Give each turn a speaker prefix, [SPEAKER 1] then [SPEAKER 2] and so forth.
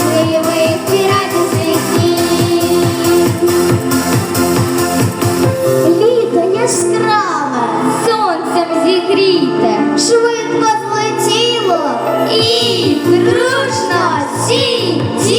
[SPEAKER 1] счастливы, стирайте слідні. Сонцем зігріте, швидко злетіло і дружно сіть.